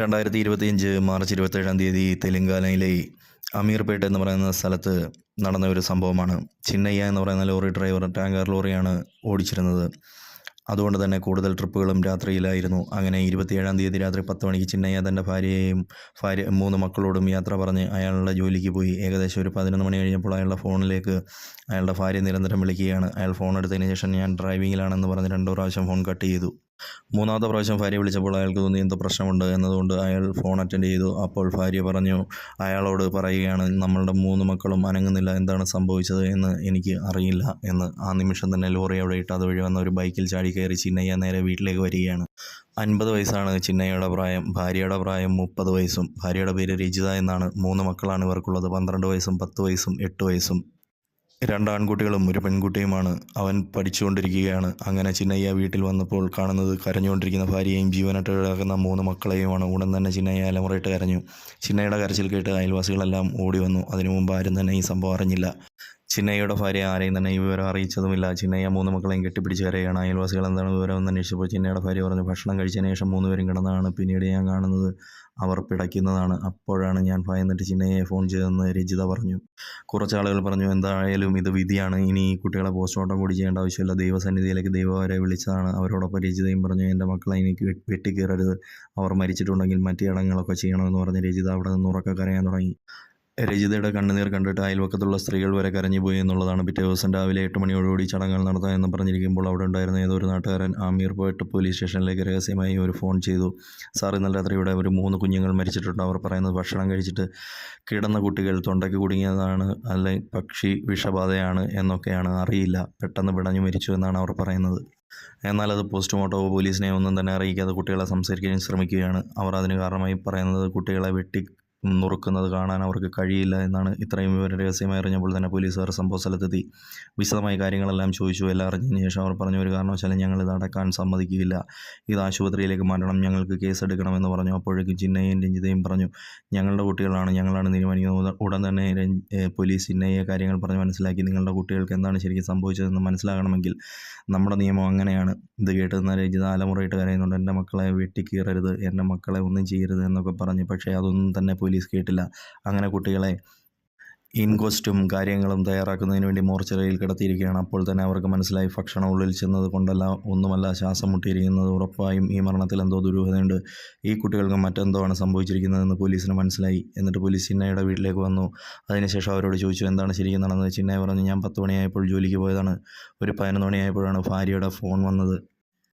രണ്ടായിരത്തി ഇരുപത്തിയഞ്ച് മാർച്ച് ഇരുപത്തേഴാം തീയതി തെലങ്കാനയിലെ അമീർപേട്ട് എന്ന് പറയുന്ന സ്ഥലത്ത് നടന്ന ഒരു സംഭവമാണ്. ചിന്നയ്യ എന്ന് പറയുന്ന ലോറി ഡ്രൈവർ ടാങ്കർ ലോറിയാണ് ഓടിച്ചിരുന്നത്. അതുകൊണ്ട് തന്നെ കൂടുതൽ ട്രിപ്പുകളും രാത്രിയിലായിരുന്നു. അങ്ങനെ ഇരുപത്തിയേഴാം തീയതി രാത്രി പത്ത് മണിക്ക് ചിന്നയ്യ തന്റെ ഭാര്യയെയും ഭാര്യ മൂന്ന് മക്കളോടും യാത്ര പറഞ്ഞ് അയാളുടെ ജോലിക്ക് പോയി. ഏകദേശം ഒരു പതിനൊന്ന് മണി കഴിഞ്ഞപ്പോൾ അയാളുടെ ഫോണിലേക്ക് അയാളുടെ ഭാര്യ നിരന്തരം വിളിക്കുകയാണ്. അയാൾ ഫോൺ എടുത്തതിന് ശേഷം ഞാൻ ഡ്രൈവിങ്ങിലാണെന്ന് പറഞ്ഞ് രണ്ടു പ്രാവശ്യം ഫോൺ കട്ട് ചെയ്തു. മൂന്നാമത്തെ പ്രാവശ്യം ഭാര്യ വിളിച്ചപ്പോൾ അയാൾക്ക് തോന്നി എന്തോ പ്രശ്നമുണ്ട് എന്നതുകൊണ്ട് അയാൾ ഫോൺ അറ്റൻഡ് ചെയ്തു. അപ്പോൾ ഭാര്യ പറഞ്ഞു അയാളോട് പറയുകയാണ് നമ്മളുടെ മൂന്ന് മക്കളും അനങ്ങുന്നില്ല എന്താണ് സംഭവിച്ചത് എന്ന് എനിക്ക് അറിയില്ല എന്ന്. ആ നിമിഷം തന്നെ ലോറി അവിടെ ഇട്ട് അതുവഴി വന്ന ഒരു ബൈക്കിൽ ചാടി കയറി ചിന്നയ്യ നേരെ വീട്ടിലേക്ക് വരികയാണ്. അൻപത് വയസ്സാണ് ചിന്നയുടെ പ്രായം. ഭാര്യയുടെ പ്രായം മുപ്പത് വയസ്സും. ഭാര്യയുടെ പേര് രജിത എന്നാണ്. മൂന്ന് മക്കളാണ് ഇവർക്കുള്ളത്. പന്ത്രണ്ട് വയസ്സും പത്ത് വയസ്സും എട്ട് വയസ്സും. രണ്ട് ആൺകുട്ടികളും ഒരു പെൺകുട്ടിയുമാണ്. അവൻ പഠിച്ചുകൊണ്ടിരിക്കുകയാണ്. അങ്ങനെ ചിന്നയ്യ വീട്ടിൽ വന്നപ്പോൾ കാണുന്നത് കരഞ്ഞുകൊണ്ടിരിക്കുന്ന ഭാര്യയെയും ജീവനായിട്ട് മൂന്ന് മക്കളെയുമാണ്. ഉടൻ തന്നെ ചിന്നയ്യ അലമുറയിട്ട് കരഞ്ഞു. ചിന്നയുടെ കരച്ചിൽ കേട്ട് അയൽവാസികളെല്ലാം ഓടി വന്നു. അതിനു മുമ്പ് ആരും തന്നെ ഈ സംഭവം അറിഞ്ഞില്ല. ചിന്നയ്യയുടെ ഭാര്യ ആരെയും തന്നെ ഈ വിവരം അറിയിച്ചതുമില്ല. ചിന്നയ്യ മൂന്ന് മക്കളെയും കെട്ടിപ്പിടിച്ച് കരയാണ്. അയൽവാസികൾ എന്താണ് വിവരം എന്ന് അന്വേഷിച്ചപ്പോൾ ചിന്നയുടെ ഭാര്യ പറഞ്ഞു ഭക്ഷണം കഴിച്ചതിന് ശേഷം മൂന്ന് മൂന്നുപേരും കിടന്നതാണ് പിന്നീട് ഞാൻ കാണുന്നത് അവർ പിടയ്ക്കുന്നതാണ്. അപ്പോഴാണ് ഞാൻ ഭയന്നിട്ട് ചിന്നയെ ഫോൺ ചെയ്തതെന്ന് രജിത പറഞ്ഞു. കുറച്ച് ആളുകൾ പറഞ്ഞു എന്തായാലും ഇത് വിധിയാണ്. ഇനി ഈ കുട്ടികളെ പോസ്റ്റ്മോർട്ടം കൂടി ചെയ്യേണ്ട ആവശ്യമില്ല. ദൈവസന്നിധിയിലേക്ക് ദൈവവരെ വിളിച്ചതാണ്. അവരോടൊപ്പം രജിതയും പറഞ്ഞു എന്റെ മക്കളെ എനിക്ക് വെട്ടിക്കയറരുത് അവർ മരിച്ചിട്ടുണ്ടെങ്കിൽ മറ്റു ചടങ്ങുകളൊക്കെ ചെയ്യണമെന്ന് പറഞ്ഞ് രജിത അവിടെ നിന്ന് ഉറക്കെ കരയാൻ തുടങ്ങി. രജിതയുടെ കണ്ണുനീർ കണ്ടിട്ട് അയൽവക്കത്തുള്ള സ്ത്രീകൾ വരെ കരഞ്ഞുപോയി എന്നുള്ളതാണ് പിറ്റേ ദിവസം രാവിലെ എട്ട് മണിയോടുകൂടി ചടങ്ങുകൾ നടത്താമെന്ന് പറഞ്ഞിരിക്കുമ്പോൾ അവിടെ ഉണ്ടായിരുന്ന ഏതൊരു നാട്ടുകാരൻ ആമീർ പോയിട്ട് പോലീസ് സ്റ്റേഷനിലേക്ക് രഹസ്യമായി ഒരു ഫോൺ ചെയ്തു. സാർ ഇന്നലെ രാത്രി ഇവിടെ ഒരു മൂന്ന് കുഞ്ഞുങ്ങൾ മരിച്ചിട്ടുണ്ട്. അവർ പറയുന്നത് ഭക്ഷണം കഴിച്ചിട്ട് കിടന്ന കുട്ടികൾ തൊണ്ടയ്ക്ക് കുടുങ്ങിയതാണ്. അല്ലെ പക്ഷി വിഷബാധയാണ് എന്നൊക്കെയാണ്. അറിയില്ല. പെട്ടെന്ന് പിടഞ്ഞു മരിച്ചു എന്നാണ് അവർ പറയുന്നത്. എന്നാൽ അത് പോസ്റ്റ്മോർട്ടമോ പോലീസിനെ ഒന്നും തന്നെ അറിയിക്കാതെ കുട്ടികളെ സംസാരിക്കാൻ ശ്രമിക്കുകയാണ്. അവർ അതിന് കാരണമായി പറയുന്നത് കുട്ടികളെ വെട്ടി നുറുക്കുന്നത് കാണാൻ അവർക്ക് കഴിയില്ല എന്നാണ് ഇത്രയും വിവരം രഹസ്യമായി അറിഞ്ഞപ്പോൾ തന്നെ പോലീസുകാർ സംഭവ സ്ഥലത്തെത്തി. വിശദമായ കാര്യങ്ങളെല്ലാം ചോദിച്ചു. എല്ലാം അറിഞ്ഞതിന് ശേഷം അവർ പറഞ്ഞ ഒരു കാരണവശാലും ഞങ്ങൾ ഇത് അടക്കാൻ സമ്മതിക്കുകയില്ല. ഇത് ആശുപത്രിയിലേക്ക് മാറ്റണം. ഞങ്ങൾക്ക് കേസ് എടുക്കണമെന്ന് പറഞ്ഞു. അപ്പോഴേക്കും ചിന്നയും രഞ്ജിതയും പറഞ്ഞു ഞങ്ങളുടെ കുട്ടികളാണ്. ഞങ്ങളാണ് തീരുമാനിക്കുന്നത്. ഉടൻ തന്നെ പോലീസ് ചിന്നയെ കാര്യങ്ങൾ പറഞ്ഞ് മനസ്സിലാക്കി. നിങ്ങളുടെ കുട്ടികൾക്ക് എന്താണ് ശരിക്കും സംഭവിച്ചതെന്ന് മനസ്സിലാകണമെങ്കിൽ നമ്മുടെ നിയമം അങ്ങനെയാണ്. ഇത് കേട്ട് നിന്ന രഞ്ജിത അലമുറയിട്ട് കരയുന്നുണ്ട്. എന്റെ മക്കളെ വെട്ടിക്കീറരുത്. എന്റെ മക്കളെ ഒന്നും ചെയ്യരുത് എന്നൊക്കെ പറഞ്ഞ്. പക്ഷേ അതൊന്നും തന്നെ പോലീസ് കേട്ടില്ല. അങ്ങനെ കുട്ടികളെ ഇൻകോസ്റ്റും കാര്യങ്ങളും തയ്യാറാക്കുന്നതിന് വേണ്ടി മോർച്ചറിയിൽ കിടത്തിയിരിക്കുകയാണ്. അപ്പോൾ തന്നെ അവർക്ക് മനസ്സിലായി ഭക്ഷണം ഉള്ളിൽ ചെന്നത് കൊണ്ടല്ല ഒന്നുമല്ല ശ്വാസം മുട്ടിയിരിക്കുന്നത്. ഉറപ്പായും ഈ മരണത്തിൽ എന്തോ ദുരൂഹതയുണ്ട്. ഈ കുട്ടികൾക്ക് മറ്റെന്തോ ആണ് സംഭവിച്ചിരിക്കുന്നതെന്ന് പോലീസിന് മനസ്സിലായി. എന്നിട്ട് പോലീസ് ചിന്നയുടെ വീട്ടിലേക്ക് വന്നു. അതിനുശേഷം അവരോട് ചോദിച്ചു എന്താണ് ശരിക്കും നടന്നത്? ചിന്നയെ പറഞ്ഞു ഞാൻ പത്ത് മണിയായപ്പോൾ ജോലിക്ക് പോയതാണ്. ഒരു പതിനൊന്ന് മണിയായപ്പോഴാണ് ഭാര്യയുടെ ഫോൺ വന്നത്.